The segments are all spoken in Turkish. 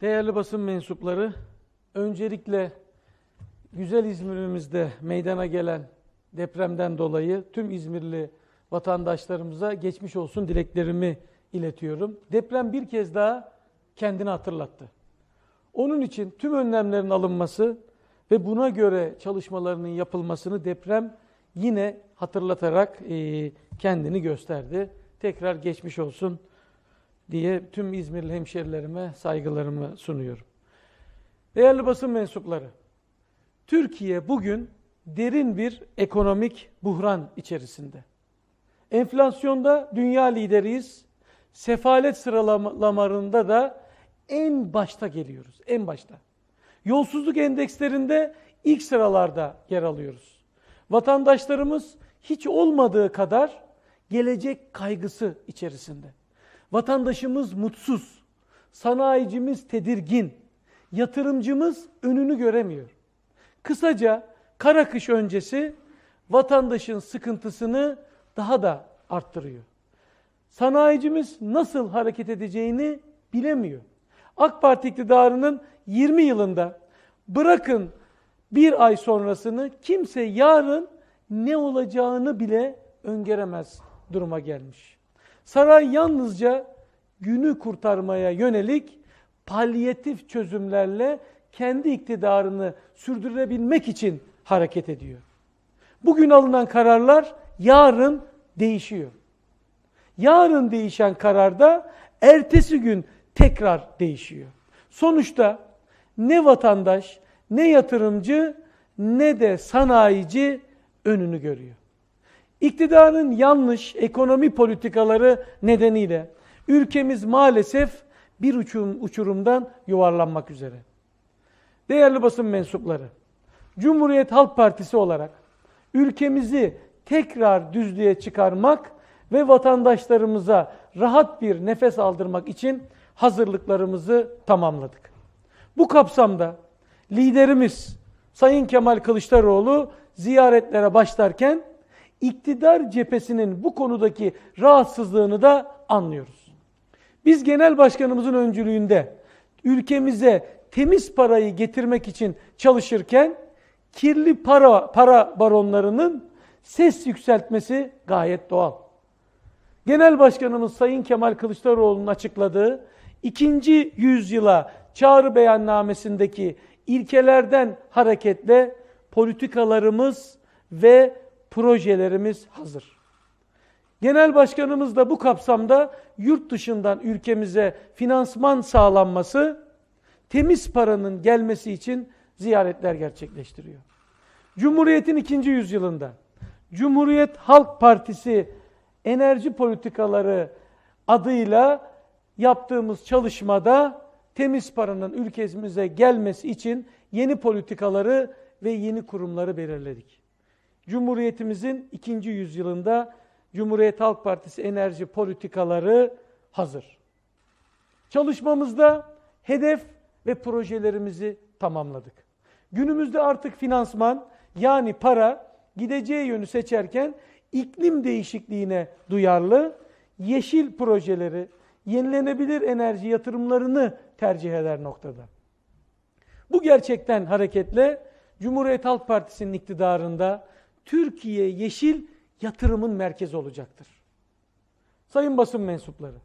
Değerli basın mensupları, öncelikle güzel İzmir'imizde meydana gelen depremden dolayı tüm İzmirli vatandaşlarımıza geçmiş olsun dileklerimi iletiyorum. Deprem bir kez daha kendini hatırlattı. Onun için tüm önlemlerin alınması ve buna göre çalışmalarının yapılmasını deprem yine hatırlatarak kendini gösterdi. Tekrar geçmiş olsun diye tüm İzmirli hemşerilerime saygılarımı sunuyorum. Değerli basın mensupları, Türkiye bugün derin bir ekonomik buhran içerisinde. Enflasyonda dünya lideriyiz. Sefalet sıralamalarında da en başta geliyoruz. En başta. Yolsuzluk endekslerinde ilk sıralarda yer alıyoruz. Vatandaşlarımız hiç olmadığı kadar gelecek kaygısı içerisinde. Vatandaşımız mutsuz, sanayicimiz tedirgin, yatırımcımız önünü göremiyor. Kısaca kara kış öncesi vatandaşın sıkıntısını daha da arttırıyor. Sanayicimiz nasıl hareket edeceğini bilemiyor. AK Parti iktidarının 20 yılında bırakın bir ay sonrasını kimse yarın ne olacağını bile öngöremez duruma gelmiş. Saray yalnızca günü kurtarmaya yönelik palyatif çözümlerle kendi iktidarını sürdürebilmek için hareket ediyor. Bugün alınan kararlar yarın değişiyor. Yarın değişen kararda ertesi gün tekrar değişiyor. Sonuçta ne vatandaş, ne yatırımcı, ne de sanayici önünü görüyor. İktidarın yanlış ekonomi politikaları nedeniyle ülkemiz maalesef bir uçurum, uçurumdan yuvarlanmak üzere. Değerli basın mensupları, Cumhuriyet Halk Partisi olarak ülkemizi tekrar düzlüğe çıkarmak ve vatandaşlarımıza rahat bir nefes aldırmak için hazırlıklarımızı tamamladık. Bu kapsamda liderimiz Sayın Kemal Kılıçdaroğlu ziyaretlere başlarken iktidar cephesinin bu konudaki rahatsızlığını da anlıyoruz. Biz genel başkanımızın öncülüğünde ülkemize temiz parayı getirmek için çalışırken kirli para para baronlarının ses yükseltmesi gayet doğal. Genel Başkanımız Sayın Kemal Kılıçdaroğlu'nun açıkladığı ikinci yüzyıla çağrı beyannamesindeki ilkelerden hareketle politikalarımız ve projelerimiz hazır. Genel Başkanımız da bu kapsamda yurt dışından ülkemize finansman sağlanması, temiz paranın gelmesi için ziyaretler gerçekleştiriyor. Cumhuriyet'in ikinci yüzyılında Cumhuriyet Halk Partisi enerji politikaları adıyla yaptığımız çalışmada temiz paranın ülkemize gelmesi için yeni politikaları ve yeni kurumları belirledik. Cumhuriyetimizin ikinci yüzyılında Cumhuriyet Halk Partisi enerji politikaları hazır. Çalışmamızda hedef ve projelerimizi tamamladık. Günümüzde artık finansman yani para gideceği yönü seçerken iklim değişikliğine duyarlı, yeşil projeleri, yenilenebilir enerji yatırımlarını tercih eder noktada. Bu gerçekten hareketle Cumhuriyet Halk Partisi'nin iktidarında Türkiye yeşil yatırımın merkezi olacaktır. Sayın basın mensupları,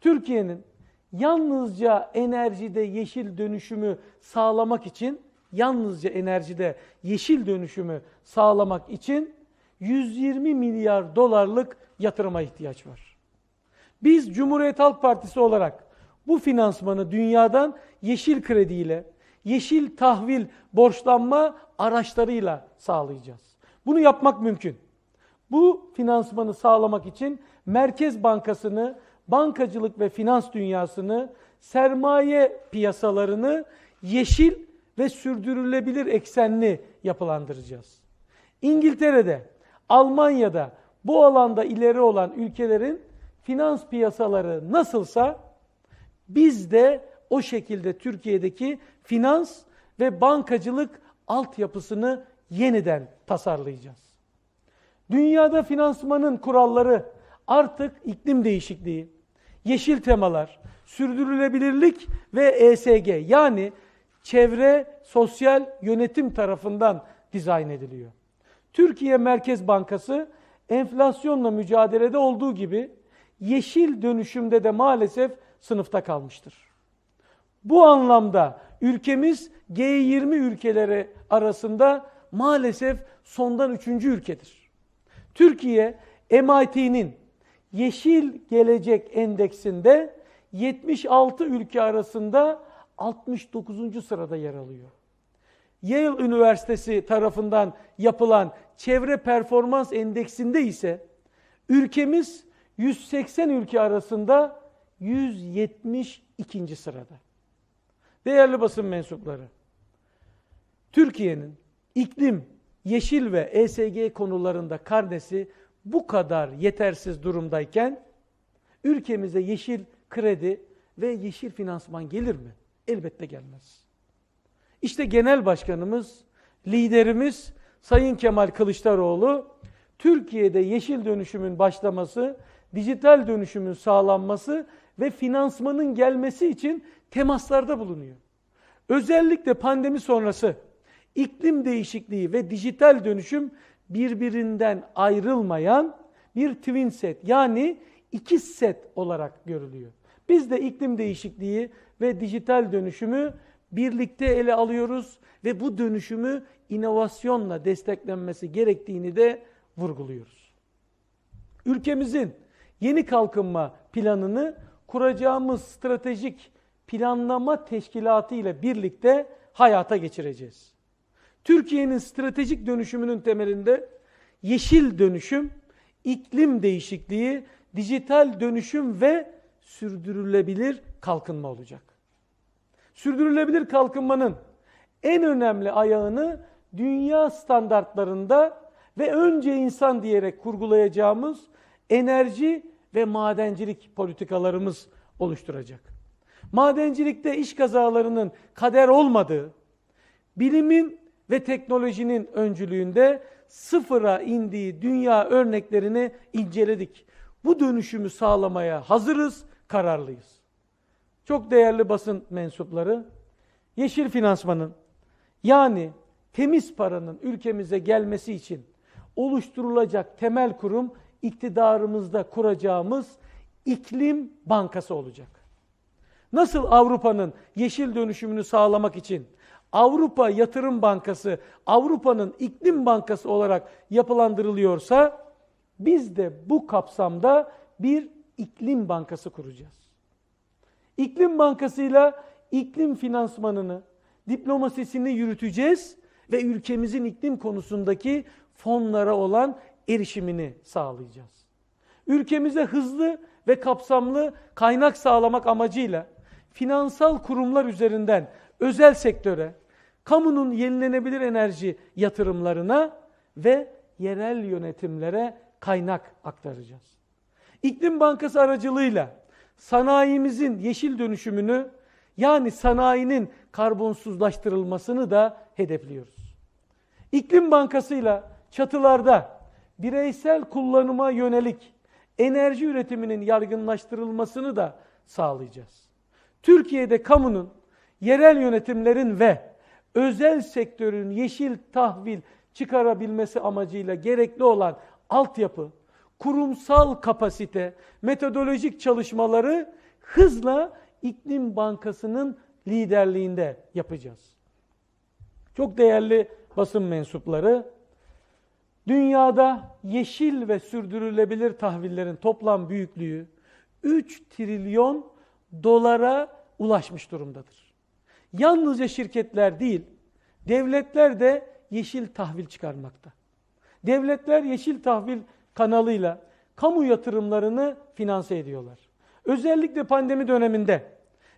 Türkiye'nin yalnızca enerjide yeşil dönüşümü sağlamak için, yalnızca enerjide yeşil dönüşümü sağlamak için 120 milyar dolarlık yatırıma ihtiyaç var. Biz Cumhuriyet Halk Partisi olarak bu finansmanı dünyadan yeşil krediyle, yeşil tahvil borçlanma araçlarıyla sağlayacağız. Bunu yapmak mümkün. Bu finansmanı sağlamak için Merkez Bankası'nı, bankacılık ve finans dünyasını, sermaye piyasalarını yeşil ve sürdürülebilir eksenli yapılandıracağız. İngiltere'de, Almanya'da bu alanda ileri olan ülkelerin finans piyasaları nasılsa biz de o şekilde Türkiye'deki finans ve bankacılık altyapısını yeniden tasarlayacağız. Dünyada finansmanın kuralları artık iklim değişikliği, yeşil temalar, sürdürülebilirlik ve ESG yani çevre sosyal yönetim tarafından dizayn ediliyor. Türkiye Merkez Bankası enflasyonla mücadelede olduğu gibi yeşil dönüşümde de maalesef sınıfta kalmıştır. Bu anlamda ülkemiz G20 ülkeleri arasında maalesef sondan üçüncü ülkedir. Türkiye MIT'nin Yeşil Gelecek Endeksinde 76 ülke arasında 69. sırada yer alıyor. Yale Üniversitesi tarafından yapılan Çevre Performans Endeksinde ise ülkemiz 180 ülke arasında 172. sırada. Değerli basın mensupları, Türkiye'nin iklim, yeşil ve ESG konularında karnesi bu kadar yetersiz durumdayken ülkemize yeşil kredi ve yeşil finansman gelir mi? Elbette gelmez. İşte genel başkanımız, liderimiz Sayın Kemal Kılıçdaroğlu Türkiye'de yeşil dönüşümün başlaması, dijital dönüşümün sağlanması ve finansmanın gelmesi için temaslarda bulunuyor. Özellikle pandemi sonrası iklim değişikliği ve dijital dönüşüm birbirinden ayrılmayan bir twin set yani iki set olarak görülüyor. Biz de iklim değişikliği ve dijital dönüşümü birlikte ele alıyoruz ve bu dönüşümü inovasyonla desteklenmesi gerektiğini de vurguluyoruz. Ülkemizin yeni kalkınma planını kuracağımız stratejik planlama teşkilatı ile birlikte hayata geçireceğiz. Türkiye'nin stratejik dönüşümünün temelinde yeşil dönüşüm, iklim değişikliği, dijital dönüşüm ve sürdürülebilir kalkınma olacak. Sürdürülebilir kalkınmanın en önemli ayağını dünya standartlarında ve önce insan diyerek kurgulayacağımız enerji ve madencilik politikalarımız oluşturacak. Madencilikte iş kazalarının kader olmadığı, bilimin ve teknolojinin öncülüğünde sıfıra indiği dünya örneklerini inceledik. Bu dönüşümü sağlamaya hazırız, kararlıyız. Çok değerli basın mensupları, yeşil finansmanın yani temiz paranın ülkemize gelmesi için oluşturulacak temel kurum iktidarımızda kuracağımız iklim bankası olacak. Nasıl Avrupa'nın yeşil dönüşümünü sağlamak için Avrupa Yatırım Bankası Avrupa'nın iklim bankası olarak yapılandırılıyorsa biz de bu kapsamda bir iklim bankası kuracağız. İklim bankasıyla iklim finansmanını, diplomasisini yürüteceğiz ve ülkemizin iklim konusundaki fonlara olan erişimini sağlayacağız. Ülkemize hızlı ve kapsamlı kaynak sağlamak amacıyla finansal kurumlar üzerinden özel sektöre, kamunun yenilenebilir enerji yatırımlarına ve yerel yönetimlere kaynak aktaracağız. İklim Bankası aracılığıyla sanayimizin yeşil dönüşümünü yani sanayinin karbonsuzlaştırılmasını da hedefliyoruz. İklim Bankası'yla çatılarda bireysel kullanıma yönelik enerji üretiminin yaygınlaştırılmasını da sağlayacağız. Türkiye'de kamunun, yerel yönetimlerin ve özel sektörün yeşil tahvil çıkarabilmesi amacıyla gerekli olan altyapı, kurumsal kapasite, metodolojik çalışmaları hızla İklim Bankası'nın liderliğinde yapacağız. Çok değerli basın mensupları, dünyada yeşil ve sürdürülebilir tahvillerin toplam büyüklüğü 3 trilyon dolara ulaşmış durumdadır. Yalnızca şirketler değil, devletler de yeşil tahvil çıkarmakta. Devletler yeşil tahvil kanalıyla kamu yatırımlarını finanse ediyorlar. Özellikle pandemi döneminde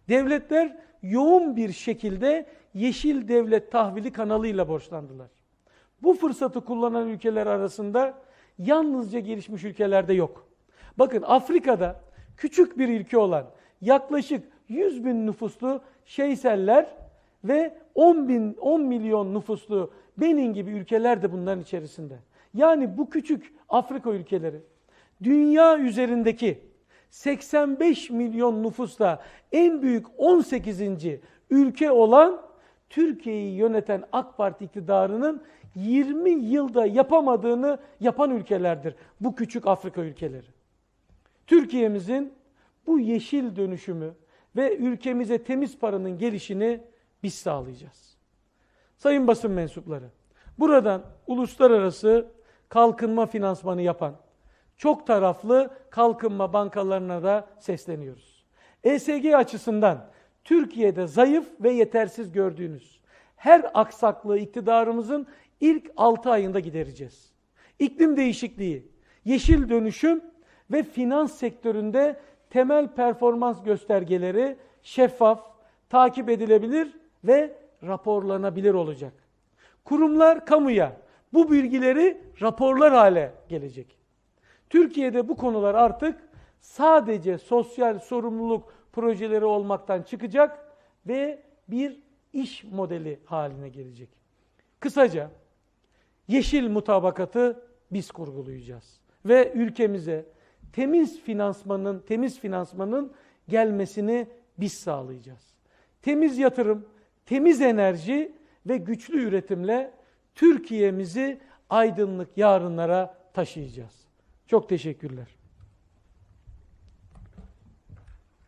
devletler yoğun bir şekilde yeşil devlet tahvili kanalıyla borçlandılar. Bu fırsatı kullanan ülkeler arasında yalnızca gelişmiş ülkelerde yok. Bakın Afrika'da küçük bir ülke olan yaklaşık 100 bin nüfuslu Şeyseller ve 10 bin 10 milyon nüfuslu Benin gibi ülkeler de bunların içerisinde. Yani bu küçük Afrika ülkeleri dünya üzerindeki 85 milyon nüfusla en büyük 18. ülke olan Türkiye'yi yöneten AK Parti iktidarının 20 yılda yapamadığını yapan ülkelerdir. Bu küçük Afrika ülkeleri. Türkiye'mizin bu yeşil dönüşümü ve ülkemize temiz paranın gelişini biz sağlayacağız. Sayın basın mensupları, buradan uluslararası kalkınma finansmanı yapan çok taraflı kalkınma bankalarına da sesleniyoruz. ESG açısından Türkiye'de zayıf ve yetersiz gördüğünüz her aksaklığı iktidarımızın ilk 6 ayında gidereceğiz. İklim değişikliği, yeşil dönüşüm ve finans sektöründe temel performans göstergeleri şeffaf, takip edilebilir ve raporlanabilir olacak. Kurumlar kamuya bu bilgileri raporlar hale gelecek. Türkiye'de bu konular artık sadece sosyal sorumluluk projeleri olmaktan çıkacak ve bir iş modeli haline gelecek. Kısaca yeşil mutabakatı biz kurgulayacağız ve ülkemize temiz finansmanın temiz finansmanın gelmesini biz sağlayacağız. Temiz yatırım, temiz enerji ve güçlü üretimle Türkiye'mizi aydınlık yarınlara taşıyacağız. Çok teşekkürler.